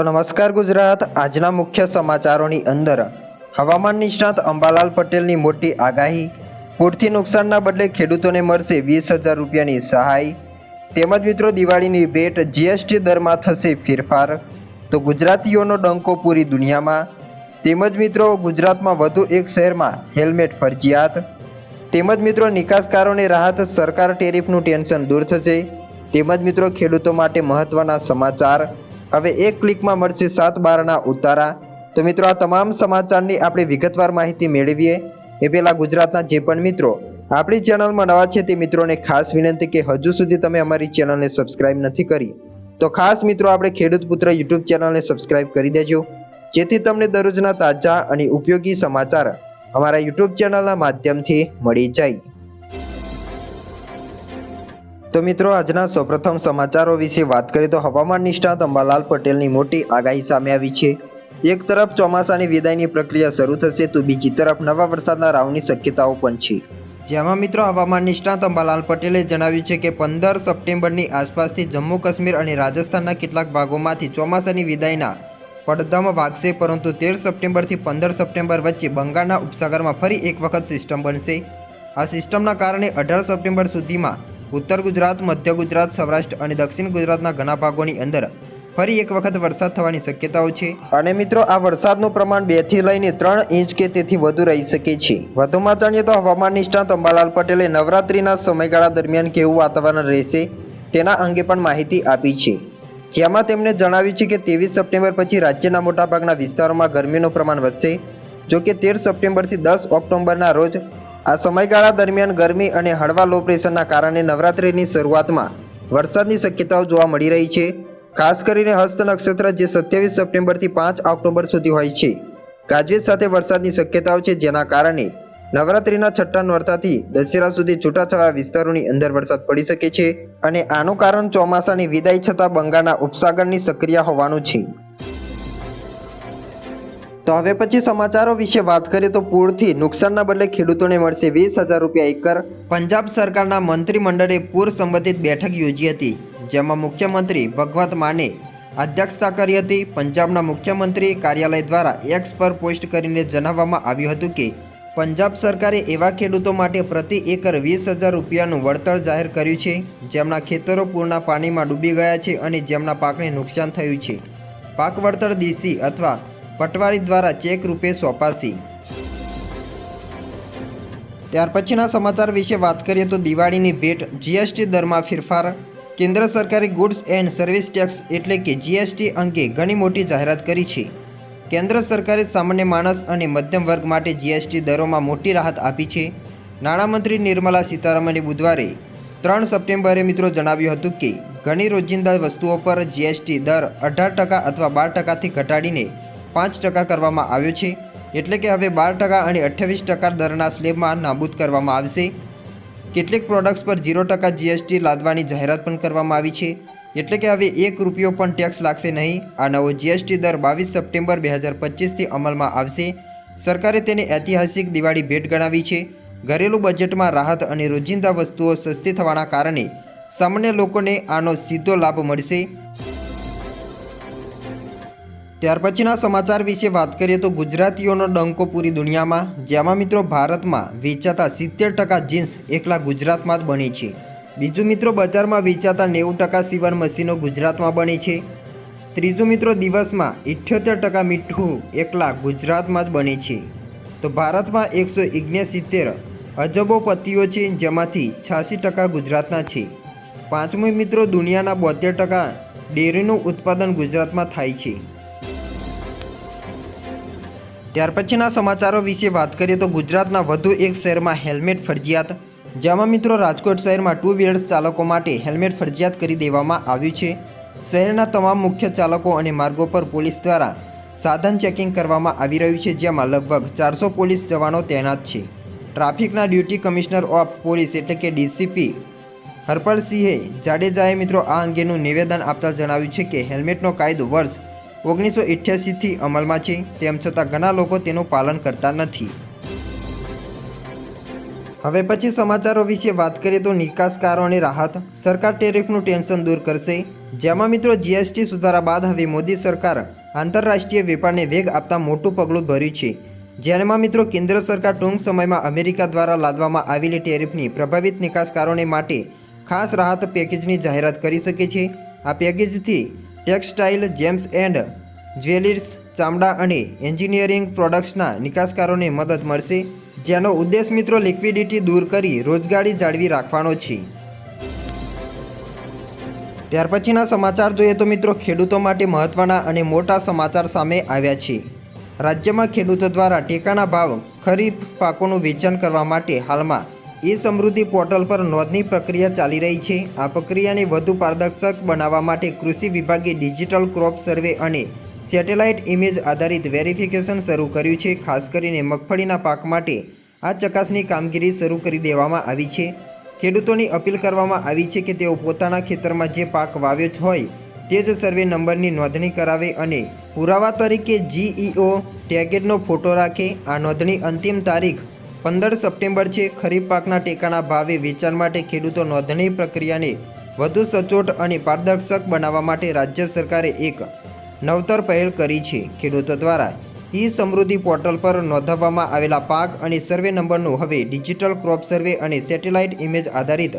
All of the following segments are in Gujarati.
તો નમસ્કાર ગુજરાત. આજના મુખ્ય સમાચારોની અંદર હવામાન નિષ્ણાત અંબાલાલ પટેલની મોટી આગાહી, પૂરથી નુકસાનના બદલે ખેડૂતોને મળશે વીસ હજાર રૂપિયાની સહાય. તેમજ મિત્રો દિવાળીની ભેટ જીએસટી દરમાં થશે ફેરફાર. તો ગુજરાતીઓનો ડંકો પૂરી દુનિયામાં. તેમજ મિત્રો ગુજરાતમાં વધુ એક શહેરમાં હેલ્મેટ ફરજિયાત. તેમજ મિત્રો નિકાસકારોને રાહત સરકાર ટેરિફનું ટેન્શન દૂર થશે. તેમજ મિત્રો ખેડૂતો માટે મહત્વના સમાચાર. હવે એક ક્લિકમાં મળશે સાત બારના ઉતારા. તો મિત્રો, આ તમામ સમાચારની આપણે વિગતવાર માહિતી મેળવીએ. એ પહેલાં ગુજરાતના જે પણ મિત્રો, આપણી ચેનલમાં નવા છે તે મિત્રોને ખાસ વિનંતી કે હજુ સુધી તમે અમારી ચેનલને સબસ્ક્રાઇબ નથી કરી, તો ખાસ મિત્રો, આપણે ખેડૂત પુત્ર યુટ્યુબ ચેનલને સબસ્ક્રાઇબ કરી દેજો. જેથી તમને દરરોજના તાજા અને ઉપયોગી સમાચાર અમારા યુટ્યુબ ચેનલના માધ્યમથી મળી જાય. તો મિત્રો, આજના સૌપ્રથમ સમાચારો વિશે વાત કરીએ તો હવામાન નિષ્ણાત અંબાલાલ પટેલની મોટી આગાહી સામે આવી છે. એક તરફ ચોમાસાની વિદાયની પ્રક્રિયા શરૂ થશે તો બીજી તરફ નવા વરસાદના રાવની શક્યતાઓ પણ છે. જેમાં મિત્રો, હવામાન નિષ્ણાત અંબાલાલ પટેલે જણાવ્યું છે કે પંદર સપ્ટેમ્બરની આસપાસથી જમ્મુ કાશ્મીર અને રાજસ્થાનના કેટલાક ભાગોમાંથી ચોમાસાની વિદાયના પડદામાં વાગશે, પરંતુ તેર સપ્ટેમ્બરથી પંદર સપ્ટેમ્બર વચ્ચે બંગાળના ઉપસાગરમાં ફરી એક વખત સિસ્ટમ બનશે. આ સિસ્ટમના કારણે અઢાર સપ્ટેમ્બર સુધીમાં ઉત્તર ગુજરાત, મધ્ય ગુજરાત, સૌરાષ્ટ્ર અને દક્ષિણ ગુજરાતના ઘણા ભાગોની અંદર ફરી એક વખત વરસાદ થવાની શક્યતાઓ છે. અને મિત્રો, આ વરસાદનું પ્રમાણ બેથી લઈને ત્રણ ઇંચ કે તેથી વધુ રહી શકે છે. વધુમાં જાણીએ તો હવામાન નિષ્ણાત અંબાલાલ પટેલે નવરાત્રીના સમયગાળા દરમિયાન કેવું વાતાવરણ રહેશે તેના અંગે પણ માહિતી આપી છે. જેમાં તેમણે જણાવ્યું છે કે ત્રેવીસ સપ્ટેમ્બર પછી રાજ્યના મોટાભાગના વિસ્તારોમાં ગરમીનું પ્રમાણ વધશે જો કે તેર સપ્ટેમ્બરથી દસ ઓક્ટોબરના રોજ આ સમયગાળા દરમિયાન ગરમી અને હળવા લો પ્રેશરના કારણે નવરાત્રિની શરૂઆતમાં વરસાદની શક્યતાઓ જોવા મળી રહી છે. ખાસ કરીને હસ્ત નક્ષત્ર જે સત્યાવીસ સપ્ટેમ્બરથી પાંચ ઓક્ટોબર સુધી હોય છે. ગાજવીજ સાથે વરસાદની શક્યતાઓ છે જેના કારણે નવરાત્રિના છઠ્ઠા નોરતાથી દશેરા સુધી છૂટાછવાયા વિસ્તારોની અંદર વરસાદ પડી શકે છે અને આનું કારણ ચોમાસાની વિદાય છતાં બંગાળના ઉપસાગરની સક્રિય હોવાનું છે. તો હવે પછી સમાચારો વિશે વાત કરીએ તો પૂરથી. નુકસાનના બદલે ખેડૂતોને મળશે વીસ હજાર રૂપિયા એકર. પંજાબ સરકારના મંત્રીમંડળે પૂર સંબંધિત બેઠક યોજી હતી, જેમાં મુખ્યમંત્રી ભગવત માને અધ્યક્ષતા કરી હતી. પંજાબના મુખ્યમંત્રી કાર્યાલય દ્વારા એક્સ પર પોસ્ટ કરીને જણાવવામાં આવ્યું હતું કે, પંજાબ સરકારે એવા ખેડૂતો માટે પ્રતિ એકર વીસ હજાર રૂપિયાનું વળતર જાહેર કર્યું છે, જેમના ખેતરો પૂરના પાણીમાં ડૂબી ગયા છે અને જેમના પાકને નુકસાન થયું છે. પાક વળતર ડીસી અથવા પટવારી દ્વારા ચેક રૂપે સોંપાશે. ત્યાર પછીના સમાચાર વિશે વાત કરીએ તો દિવાળીની ભેટ જીએસટી દરમાં ફેરફાર. કેન્દ્ર સરકારે ગુડ્સ એન્ડ સર્વિસ ટેક્સ એટલે કે જીએસટી અંગે ઘણી મોટી જાહેરાત કરી છે. કેન્દ્ર સરકારે સામાન્ય માણસ અને મધ્યમ વર્ગ માટે જીએસટી દરોમાં મોટી રાહત આપી છે. નાણામંત્રી નિર્મલા સીતારમણે બુધવારે ત્રણ સપ્ટેમ્બરે મિત્રો જણાવ્યું હતું કે, ઘણી રોજિંદા વસ્તુઓ પર જીએસટી દર અઢાર ટકા અથવા બાર ટકાથી ઘટાડીને પાંચ ટકા કરવામાં આવ્યો છે. એટલે કે હવે બાર ટકા અને અઠ્યાવીસ ટકા દરના સ્લેબમાં નાબૂદ કરવામાં આવશે. કેટલીક પ્રોડક્ટ્સ પર ઝીરો ટકા જીએસટી લાદવાની જાહેરાત પણ કરવામાં આવી છે. એટલે કે હવે એક રૂપિયો પણ ટેક્સ લાગશે નહીં. આ નવો જીએસટી દર બાવીસ સપ્ટેમ્બર બે હજાર પચીસથી અમલમાં આવશે. સરકારે તેને ઐતિહાસિક દિવાળી ભેટ ગણાવી છે. ઘરેલું બજેટમાં રાહત અને રોજિંદા વસ્તુઓ સસ્તી થવાના કારણે સામાન્ય લોકોને આનો સીધો લાભ મળશે. ત્યાર પછીના સમાચાર વિશે વાત કરીએ તો ગુજરાતીઓનો ડંકો પૂરી દુનિયામાં, જેમાં મિત્રો ભારતમાં વેચાતા સિત્તેર ટકા જીન્સ એકલા ગુજરાતમાં જ બની છે. બીજું મિત્રો બજારમાં વેચાતા નેવું ટકા સીવણ મશીનો ગુજરાતમાં બની છે. ત્રીજું મિત્રો દિવસમાં ઇઠ્યોતેર ટકા મીઠું એકલા ગુજરાતમાં જ બને છે. તો ભારતમાં એકસો સિત્તેર અજબો પતિઓ છે, જેમાંથી છ્યાસી ટકા ગુજરાતના છે. પાંચમું મિત્રો દુનિયાના બોતેર ટકા ડેરીનું ઉત્પાદન ગુજરાતમાં થાય છે. ત્યાર પછીના સમાચારો વિશે વાત કરીએ તો ગુજરાતના વધુ એક શહેરમાં હેલ્મેટ ફરજિયાત. જેમાં મિત્રો રાજકોટ શહેરમાં ટુ વ્હીલર્સ ચાલકો માટે હેલ્મેટ ફરજિયાત કરી દેવામાં આવ્યું છે. શહેરના તમામ મુખ્ય ચાલકો અને માર્ગો પર પોલીસ દ્વારા સાધન ચેકિંગ કરવામાં આવી રહ્યું છે, જેમાં લગભગ ચારસો પોલીસ જવાનો તૈનાત છે. ટ્રાફિકના ડ્યુટી કમિશનર ઓફ પોલીસ એટલે કે ડીસીપી હરપલસિંહે જાડેજાએ મિત્રો આ અંગેનું નિવેદન આપતા જણાવ્યું છે કે હેલ્મેટનો કાયદો વર્ષ ઓગણીસો અઠ્યાસીથી અમલમાં છે. તેમ છતાં ઘણા લોકો તેનું પાલન કરતા નથી. હવે પછી સમાચારો વિશે વાત કરીએ તો નિકાસકારોને રાહત. સરકાર ટેરિફનું ટેન્શન દૂર કરશે. જેમાં મિત્રો જીએસટી સુધારા બાદ હવે મોદી સરકાર આંતરરાષ્ટ્રીય વેપારને વેગ આપતા મોટું પગલું ભર્યું છે. જેમાં મિત્રો કેન્દ્ર સરકાર ટૂંક સમયમાં અમેરિકા દ્વારા લાદવામાં આવેલી ટેરિફની પ્રભાવિત નિકાસકારોને માટે ખાસ રાહત પેકેજની જાહેરાત કરી શકે છે. આ પેકેજથી ટેક્સટાઇલ, જેમ્સ એન્ડ જ્વેલર્સ, ચામડા અને એન્જિનિયરિંગ પ્રોડક્ટ્સના નિકાસકારોને મદદ મળશે, જેનો ઉદ્દેશ મિત્રો લિક્વિડિટી દૂર કરી રોજગારી જાળવી રાખવાનો છે. ત્યાર પછીના સમાચાર જોઈએ તો મિત્રો ખેડૂતો માટે મહત્ત્વના અને મોટા સમાચાર સામે આવ્યા છે. રાજ્યમાં ખેડૂતો દ્વારા ટેકાના ભાવ, ખરીફ પાકોનું વેચાણ કરવા માટે હાલમાં એ સમૃદ્ધિ પોર્ટલ પર નોંધણી પ્રક્રિયા ચાલી રહી છે. આ પ્રક્રિયાને વધુ પારદર્શક બનાવવા માટે કૃષિ વિભાગે ડિજિટલ ક્રોપ સર્વે અને સેટેલાઇટ ઇમેજ આધારિત વેરિફિકેશન શરૂ કર્યું છે. ખાસ કરીને મગફળીના પાક માટે આ ચકાસણી કામગીરી શરૂ કરી દેવામાં આવી છે. ખેડૂતોની અપીલ કરવામાં આવી છે કે તેઓ પોતાના ખેતરમાં જે પાક વાવ્યો હોય તે જ સર્વે નંબરની નોંધણી કરાવે અને પુરાવા તરીકે જીઈઓ ટેગેટનો ફોટો રાખે. આ નોંધણી અંતિમ તારીખ પંદર સપ્ટેમ્બર છે. ખરીફ પાકના ટેકાના ભાવે વેચાણ માટે ખેડૂતો નોંધણી પ્રક્રિયાને વધુ સચોટ અને પારદર્શક બનાવવા માટે રાજ્ય સરકારે એક નવતર પહેલ કરી છે. ખેડૂતો દ્વારા ઈ સમૃદ્ધિ પોર્ટલ પર નોંધાવવામાં આવેલા પાક અને સર્વે નંબરનું હવે ડિજિટલ ક્રોપ સર્વે અને સેટેલાઇટ ઇમેજ આધારિત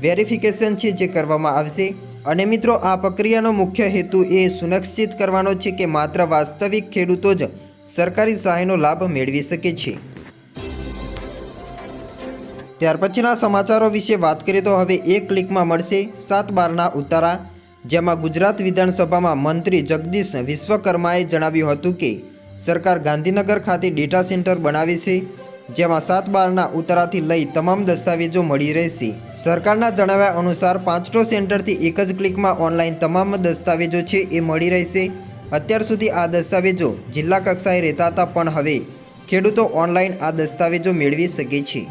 વેરિફિકેશન છે જે કરવામાં આવશે. અને મિત્રો, આ પ્રક્રિયાનો મુખ્ય હેતુ એ સુનિશ્ચિત કરવાનો છે કે માત્ર વાસ્તવિક ખેડૂતો જ સરકારી સહાયનો લાભ મેળવી શકે છે. ત્યાર પછીના સમાચારો વિશે વાત કરીએ તો હવે એક ક્લિકમાં મળશે સાત બારના ઉતારા, જેમાં ગુજરાત વિધાનસભામાં મંત્રી જગદીશ વિશ્વકર્માએ જણાવ્યું હતું કે સરકાર ગાંધીનગર ખાતે ડેટા સેન્ટર બનાવે છે, જેમાં સાત બારના ઉતારાથી લઈ તમામ દસ્તાવેજો મળી રહેશે. સરકારના જણાવ્યા અનુસાર પાંચટો સેન્ટરથી એક જ ક્લિકમાં ઓનલાઈન તમામ દસ્તાવેજો છે એ મળી રહેશે. અત્યાર સુધી આ દસ્તાવેજો જિલ્લા કક્ષાએ રહેતા હતા, પણ હવે ખેડૂતો ઓનલાઈન આ દસ્તાવેજો મેળવી શકે છે.